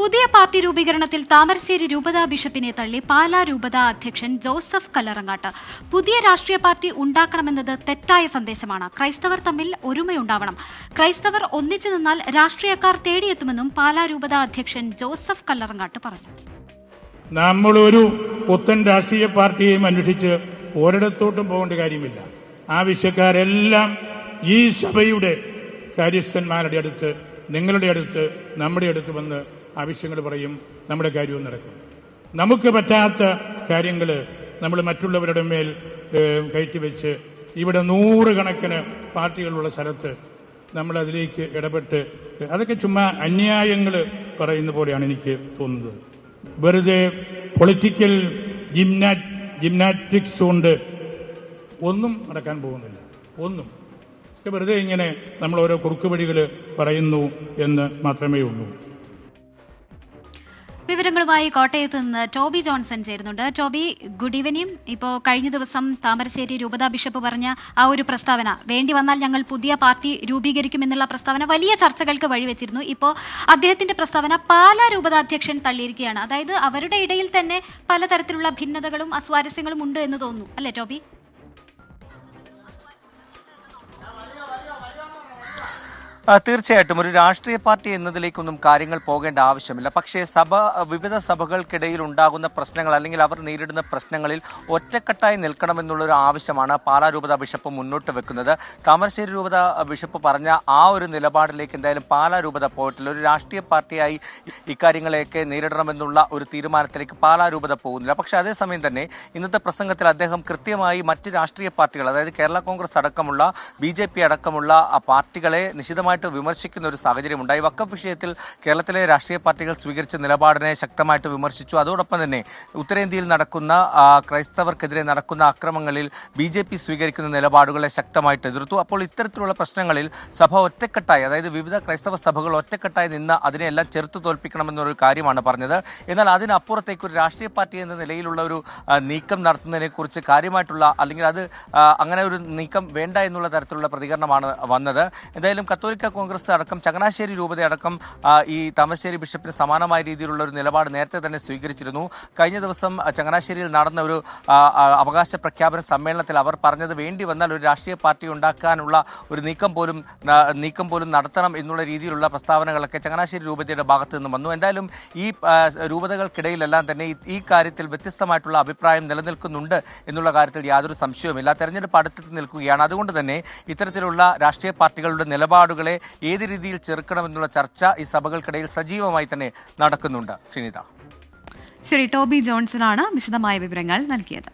പുതിയ പാർട്ടി രൂപീകരണത്തിൽ താമരശ്ശേരി രൂപതാ ബിഷപ്പിനെ തള്ളി പാലാ രൂപതാ അധ്യക്ഷൻ ജോസഫ് കല്ലറങ്ങാട്ട്. പുതിയ രാഷ്ട്രീയ പാർട്ടി ഉണ്ടാക്കണമെന്നത് തെറ്റായ സന്ദേശമാണ്. ക്രൈസ്തവർ തമ്മിൽ ഒരുമയുണ്ടാവണം. ക്രൈസ്തവർ ഒന്നിച്ചു നിന്നാൽ രാഷ്ട്രീയക്കാർ തേടിയെത്തുമെന്നും പാലാ രൂപതാ അധ്യക്ഷൻ ജോസഫ് കല്ലറങ്ങാട്ട് പറഞ്ഞു. നമ്മൾ ഒരു പുത്തൻ രാഷ്ട്രീയ പാർട്ടിയെയും അന്വേഷിച്ച് ഒരിടത്തോട്ടും പോകേണ്ട കാര്യമില്ല. ആവശ്യക്കാരെല്ലാം ഈ സഭയുടെ കാര്യസ്ഥന്മാരുടെ അടുത്ത് നിങ്ങളുടെ അടുത്ത് നമ്മുടെ അടുത്ത് വന്ന് ആവശ്യങ്ങൾ പറയും നമ്മുടെ കാര്യവും നടക്കും. നമുക്ക് പറ്റാത്ത കാര്യങ്ങൾ നമ്മൾ മറ്റുള്ളവരുടെ മേൽ കയറ്റിവെച്ച് ഇവിടെ നൂറുകണക്കിന് പാർട്ടികളുള്ള സ്ഥലത്ത് നമ്മൾ അതിലേക്ക് ഇടപെട്ട് അതൊക്കെ ചുമ്മാ അന്യായങ്ങൾ പറയുന്ന പോലെയാണ് എനിക്ക് തോന്നുന്നത്. വെറുതെ പൊളിറ്റിക്കൽ ജിംനാ ജിംനാറ്റിക്സ് കൊണ്ട് ഒന്നും നടക്കാൻ പോകുന്നില്ല. ഒന്നും. വെറുതെ ഇങ്ങനെ നമ്മൾ ഓരോ കുറുക്കുവഴികൾ പറയുന്നു എന്ന് മാത്രമേ ഉള്ളൂ. വിവരങ്ങളുമായി കോട്ടയത്ത് നിന്ന് ടോബി ജോൺസൺ ചേരുന്നുണ്ട്. ടോബി ഗുഡ് ഈവനിങ് ഇപ്പോൾ കഴിഞ്ഞ ദിവസം താമരശ്ശേരി രൂപതാ ബിഷപ്പ് പറഞ്ഞ ആ ഒരു പ്രസ്താവന വേണ്ടി വന്നാൽ ഞങ്ങൾ പുതിയ പാർട്ടി രൂപീകരിക്കുമെന്നുള്ള പ്രസ്താവന വലിയ ചർച്ചകൾക്ക് വഴിവെച്ചിരുന്നു. ഇപ്പോൾ അദ്ദേഹത്തിന്റെ പ്രസ്താവന പാലാ രൂപതാധ്യക്ഷൻ തള്ളിയിരിക്കുകയാണ്. അതായത് അവരുടെ ഇടയിൽ തന്നെ പലതരത്തിലുള്ള ഭിന്നതകളും അസ്വാരസ്യങ്ങളും ഉണ്ട് എന്ന് തോന്നുന്നു. അല്ലേ ടോബി? തീർച്ചയായിട്ടും ഒരു രാഷ്ട്രീയ പാർട്ടി എന്നതിലേക്കൊന്നും കാര്യങ്ങൾ പോകേണ്ട ആവശ്യമില്ല. പക്ഷേ സഭ വിവിധ സഭകൾക്കിടയിൽ ഉണ്ടാകുന്ന പ്രശ്നങ്ങൾ അല്ലെങ്കിൽ അവർ നേരിടുന്ന പ്രശ്നങ്ങളിൽ ഒറ്റക്കെട്ടായി നിൽക്കണമെന്നുള്ളൊരു ആവശ്യമാണ് പാലാ രൂപത ബിഷപ്പ് മുന്നോട്ട് വെക്കുന്നത്. താമരശ്ശേരി രൂപത ബിഷപ്പ് പറഞ്ഞ ആ ഒരു നിലപാടിലേക്ക് എന്തായാലും പാലാ രൂപത പോയിട്ടില്ല. ഒരു രാഷ്ട്രീയ പാർട്ടിയായി ഇക്കാര്യങ്ങളെയൊക്കെ നേരിടണമെന്നുള്ള ഒരു തീരുമാനത്തിലേക്ക് പാലാ രൂപത പോകുന്നില്ല. പക്ഷേ അതേസമയം തന്നെ ഇന്നത്തെ പ്രസംഗത്തിൽ അദ്ദേഹം കൃത്യമായി മറ്റ് രാഷ്ട്രീയ പാർട്ടികൾ അതായത് കേരള കോൺഗ്രസ് അടക്കമുള്ള ബി അടക്കമുള്ള പാർട്ടികളെ പാർട്ടികളെ നിശിതമായിട്ട് വിമർശിക്കുന്ന ഒരു സാഹചര്യം ഉണ്ടായി. വക്കഫ് വിഷയത്തിൽ കേരളത്തിലെ രാഷ്ട്രീയ പാർട്ടികൾ സ്വീകരിച്ച നിലപാടിനെ ശക്തമായിട്ട് വിമർശിച്ചു. അതോടൊപ്പം തന്നെ ഉത്തരേന്ത്യയിൽ നടക്കുന്ന ക്രൈസ്തവർക്കെതിരെ നടക്കുന്ന അക്രമങ്ങളിൽ ബി ജെ പി സ്വീകരിക്കുന്ന നിലപാടുകളെ ശക്തമായിട്ട് എതിർത്തു. അപ്പോൾ ഇത്തരത്തിലുള്ള പ്രശ്നങ്ങളിൽ സഭ ഒറ്റക്കെട്ടായി അതായത് വിവിധ ക്രൈസ്തവ സഭകൾ ഒറ്റക്കെട്ടായി നിന്ന് അതിനെല്ലാം ചെറുത്തു തോൽപ്പിക്കണമെന്നൊരു കാര്യമാണ് പറഞ്ഞത്. എന്നാൽ അതിനപ്പുറത്തേക്ക് ഒരു രാഷ്ട്രീയ പാർട്ടി എന്ന നിലയിലുള്ള ഒരു നീക്കം നടത്തുന്നതിനെക്കുറിച്ച് കാര്യമായിട്ടുള്ള അല്ലെങ്കിൽ അത് അങ്ങനെ ഒരു നീക്കം വേണ്ട എന്നുള്ള തരത്തിലുള്ള പ്രതികരണമാണ് വന്നത്. എന്തായാലും കത്തോലിക്ക കോൺഗ്രസ് അടക്കം ചങ്ങനാശ്ശേരി രൂപത അടക്കം ഈ താമരശ്ശേരി ബിഷപ്പിന് സമാനമായ രീതിയിലുള്ള ഒരു നിലപാട് നേരത്തെ തന്നെ സ്വീകരിച്ചിരുന്നു. കഴിഞ്ഞ ദിവസം ചങ്ങനാശ്ശേരിയിൽ നടന്ന ഒരു അവകാശ പ്രഖ്യാപന സമ്മേളനത്തിൽ അവർ പറഞ്ഞത് വേണ്ടി വന്നാൽ ഒരു രാഷ്ട്രീയ പാർട്ടി ഉണ്ടാക്കാനുള്ള ഒരു നീക്കം പോലും നീക്കം പോലും നടത്തണം എന്നുള്ള രീതിയിലുള്ള പ്രസ്താവനകളൊക്കെ ചങ്ങനാശ്ശേരി രൂപതയുടെ ഭാഗത്ത് നിന്നും വന്നു. എന്തായാലും ഈ രൂപതകൾക്കിടയിലെല്ലാം തന്നെ ഈ- കാര്യത്തിൽ വ്യത്യസ്തമായിട്ടുള്ള അഭിപ്രായം നിലനിൽക്കുന്നുണ്ട് എന്നുള്ള കാര്യത്തിൽ യാതൊരു സംശയവുമില്ല. തെരഞ്ഞെടുപ്പ് അടുത്തെത്തി നിൽക്കുകയാണ്. അതുകൊണ്ട് തന്നെ ഇത്തരത്തിലുള്ള രാഷ്ട്രീയ പാർട്ടികളുടെ നിലപാടുകളെ ഏത് രീതിയിൽ ചെറുക്കണമെന്നുള്ള ചർച്ച ഈ സഭകൾക്കിടയിൽ സജീവമായി തന്നെ നടക്കുന്നുണ്ട്. ശ്രീനിത ശരി ടോബി ജോൺസൺ ആണ് വിശദമായ വിവരങ്ങൾ നൽകിയത്.